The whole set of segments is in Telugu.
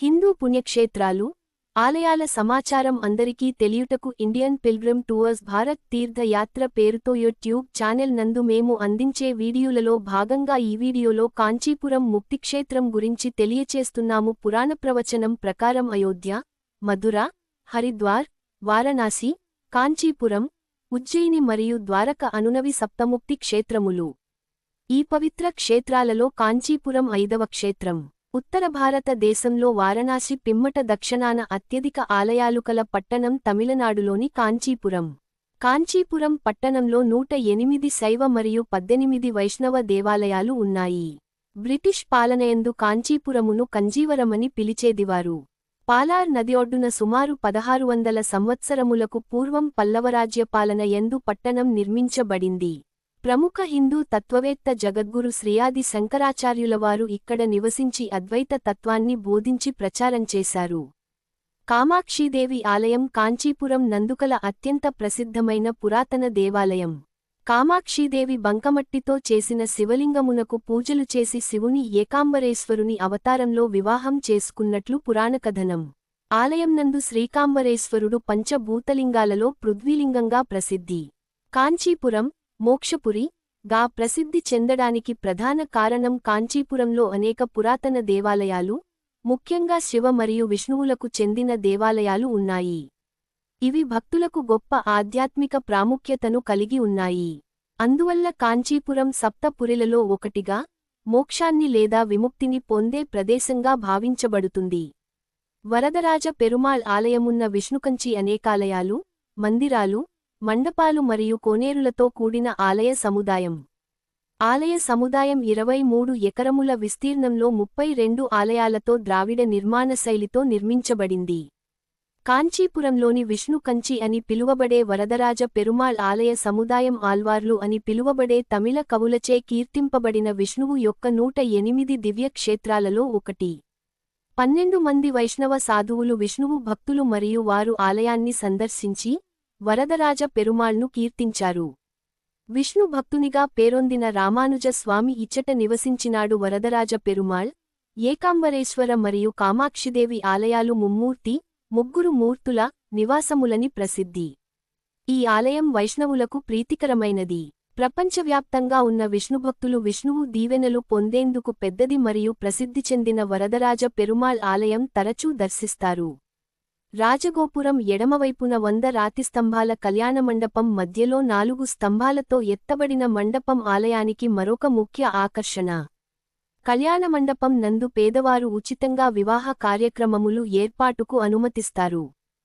హిందూ పుణ్యక్షేత్రాలు ఆలయాల సమాచారం అందరికీ తెలియుటకు ఇండియన్ పిల్గ్రిమ్ టూర్స్ భారత్ తీర్థయాత్ర పేరుతో యూట్యూబ్ ఛానెల్ నందు మేము అందించే వీడియోలలో భాగంగా ఈ వీడియోలో కాంచీపురం ముక్తిక్షేత్రం గురించి తెలియచేస్తున్నాము. పురాణ ప్రవచనం ప్రకారం అయోధ్య మధుర హరిద్వార్ వారణాసి కాంచీపురం ఉజ్జయిని మరియు ద్వారక అనునవి సప్తముక్తి క్షేత్రములు. ఈ పవిత్ర క్షేత్రాలలో కాంచీపురం ఐదవ క్షేత్రం. ఉత్తర భారతదేశంలో వారణాసి పిమ్మట దక్షిణాన అత్యధిక ఆలయాలు కల పట్టణం తమిళనాడులోని కాంచీపురం. కాంచీపురం పట్టణంలో నూట ఎనిమిది శైవ మరియు పద్దెనిమిది వైష్ణవ దేవాలయాలు ఉన్నాయి. బ్రిటిష్ పాలనయందు కాంచీపురమును కంజీవరమని పిలిచేదివారు. పాలార్ నది ఒడ్డున సుమారు పదహారు వందల సంవత్సరములకు పూర్వం పల్లవరాజ్య పాలన ఎందు పట్టణం నిర్మించబడింది. ప్రముఖ హిందూ తత్వవేత్త జగద్గురు శ్రీయాది శంకరాచార్యులవారు ఇక్కడ నివసించి అద్వైత తత్వాన్ని బోధించి ప్రచారం చేశారు. కామాక్షీదేవి ఆలయం కాంచీపురం నందుకల అత్యంత ప్రసిద్ధమైన పురాతన దేవాలయం. కామాక్షీదేవి బంకమట్టితో చేసిన శివలింగమునకు పూజలు చేసి శివుని ఏకాంబరేశ్వరుని అవతారంలో వివాహం చేసుకున్నట్లు పురాణకథనం ఆలయంనందు శ్రీకాంబరేశ్వరుడు పంచభూతలింగాలలో పృథ్వీలింగంగా ప్రసిద్ధి. కాంచీపురం మోక్షపురి గా ప్రసిద్ధి చెందడానికి ప్రధాన కారణం కాంచీపురంలో అనేక పురాతన దేవాలయాలు ముఖ్యంగా శివ మరియు విష్ణువులకు చెందిన దేవాలయాలు ఉన్నాయి. ఇవి భక్తులకు గొప్ప ఆధ్యాత్మిక ప్రాముఖ్యతను కలిగి ఉన్నాయి. అందువల్ల కాంచీపురం సప్తపురిలలో ఒకటిగా మోక్షాన్ని లేదా విముక్తిని పొందే ప్రదేశంగా భావించబడుతుంది. వరదరాజ పెరుమాళ్ ఆలయమున్న విష్ణుకంచి అనేకాలయాలు మందిరాలు మండపాలు మరియు కోనేరులతో కూడిన ఆలయ సముదాయం. ఆలయ సముదాయం ఇరవై మూడు ఎకరముల విస్తీర్ణంలో ముప్పై రెండు ఆలయాలతో ద్రావిడ నిర్మాణ శైలితో నిర్మించబడింది. కాంచీపురంలోని విష్ణు కంచి అని పిలువబడే వరదరాజ పెరుమాళ్ ఆలయ సముదాయం ఆల్వార్లు అని పిలువబడే తమిళ కవులచే కీర్తింపబడిన విష్ణువు యొక్క నూట ఎనిమిది దివ్య క్షేత్రాలలో ఒకటి. పన్నెండు మంది వైష్ణవ సాధువులు విష్ణువు భక్తులు మరియు వారు ఆలయాన్ని సందర్శించి వరదరాజ పెరుమాళ్ను కీర్తించారు. విష్ణు భక్తునిగా పేరొందిన రామానుజ స్వామి ఇచ్చట నివసించినాడు వరదరాజ పెరుమాళ్. ఏకాంబరేశ్వర మరియు కామాక్షిదేవి ఆలయాలు ముమ్మూర్తి ముగ్గురు మూర్తుల నివాసములని ప్రసిద్ధి. ఈ ఆలయం వైష్ణవులకు ప్రీతికరమైనది. ప్రపంచవ్యాప్తంగా ఉన్న విష్ణుభక్తులు విష్ణువు దీవెనలు పొందేందుకు పెద్దది మరియు ప్రసిద్ధి చెందిన వరదరాజ పెరుమాళ్ ఆలయం తరచూ దర్శిస్తారు. రాజగోపురం ఎడమవైపున వంద రాతిస్తంభాల కళ్యాణమండపం మధ్యలో నాలుగు స్తంభాలతో ఎత్తబడిన మండపం ఆలయానికి మరొక ముఖ్య ఆకర్షణ. కళ్యాణమండపం నందు పేదవారు ఉచితంగా వివాహ కార్యక్రమములు ఏర్పాటుకు అనుమతిస్తారు.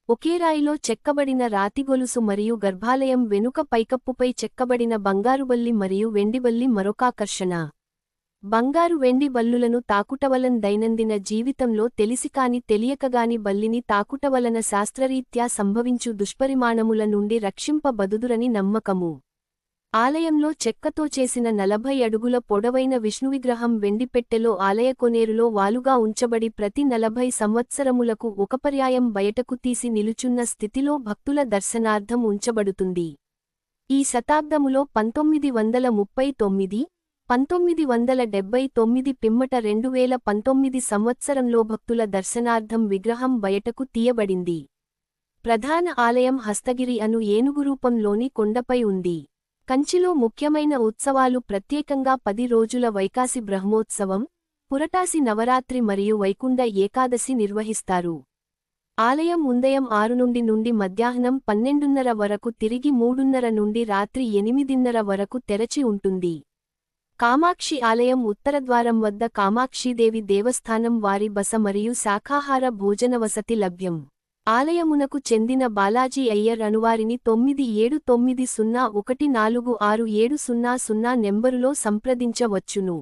ఒకేరాయిలో చెక్కబడిన రాతిగొలుసు మరియు గర్భాలయం వెనుక పైకప్పుపై చెక్కబడిన బంగారుబల్లి మరియు వెండిబల్లి మరొకాకర్షణ బంగారు వెండి బల్లులను తాకుటవలన్ దైనందిన జీవితంలో తెలిసికాని తెలియకగాని బల్లిని తాకుటవలన శాస్త్రరీత్యా సంభవించు దుష్పరిమాణముల నుండి రక్షింపబదుదురని నమ్మకము. ఆలయంలో చెక్కతో చేసిన నలభై అడుగుల పొడవైన విష్ణువిగ్రహం వెండిపెట్టెలో ఆలయకొనేరులో వాలుగా ఉంచబడి ప్రతి నలభై సంవత్సరములకు ఒక పర్యాయం బయటకు తీసి నిలుచున్న స్థితిలో భక్తుల దర్శనార్థం ఉంచబడుతుంది. ఈ శతాబ్దములో పంతొమ్మిది వందల ముప్పై తొమ్మిది పంతొమ్మిది వందల డెబ్బై తొమ్మిది పిమ్మట రెండువేల పంతొమ్మిది సంవత్సరంలో భక్తుల దర్శనార్థం విగ్రహం బయటకు తీయబడింది. ప్రధాన ఆలయం హస్తగిరి అను ఏనుగురూపంలోని కొండపై ఉంది. కంచిలో ముఖ్యమైన ఉత్సవాలు ప్రత్యేకంగా పది రోజుల వైకాసి బ్రహ్మోత్సవం పురటాసి నవరాత్రి మరియు వైకుండ ఏకాదశి నిర్వహిస్తారు. ఆలయం ఉదయం ఆరు నుండి నుండి మధ్యాహ్నం పన్నెండున్నర వరకు తిరిగి మూడున్నర నుండి రాత్రి ఎనిమిదిన్నర వరకు తెరచి ఉంటుంది. కామాక్షి ఆలయం ఉత్తరద్వారం వద్ద కామాక్షీదేవి దేవస్థానం వారి బస మరియు శాఖాహార భోజన వసతి లభ్యం. ఆలయమునకు చెందిన బాలాజీ అయ్యర్ అనువారిని తొమ్మిది ఏడు తొమ్మిది సున్నా ఒకటి నాలుగు ఆరు ఏడు సున్నా సున్నా నెంబరులో సంప్రదించవచ్చును.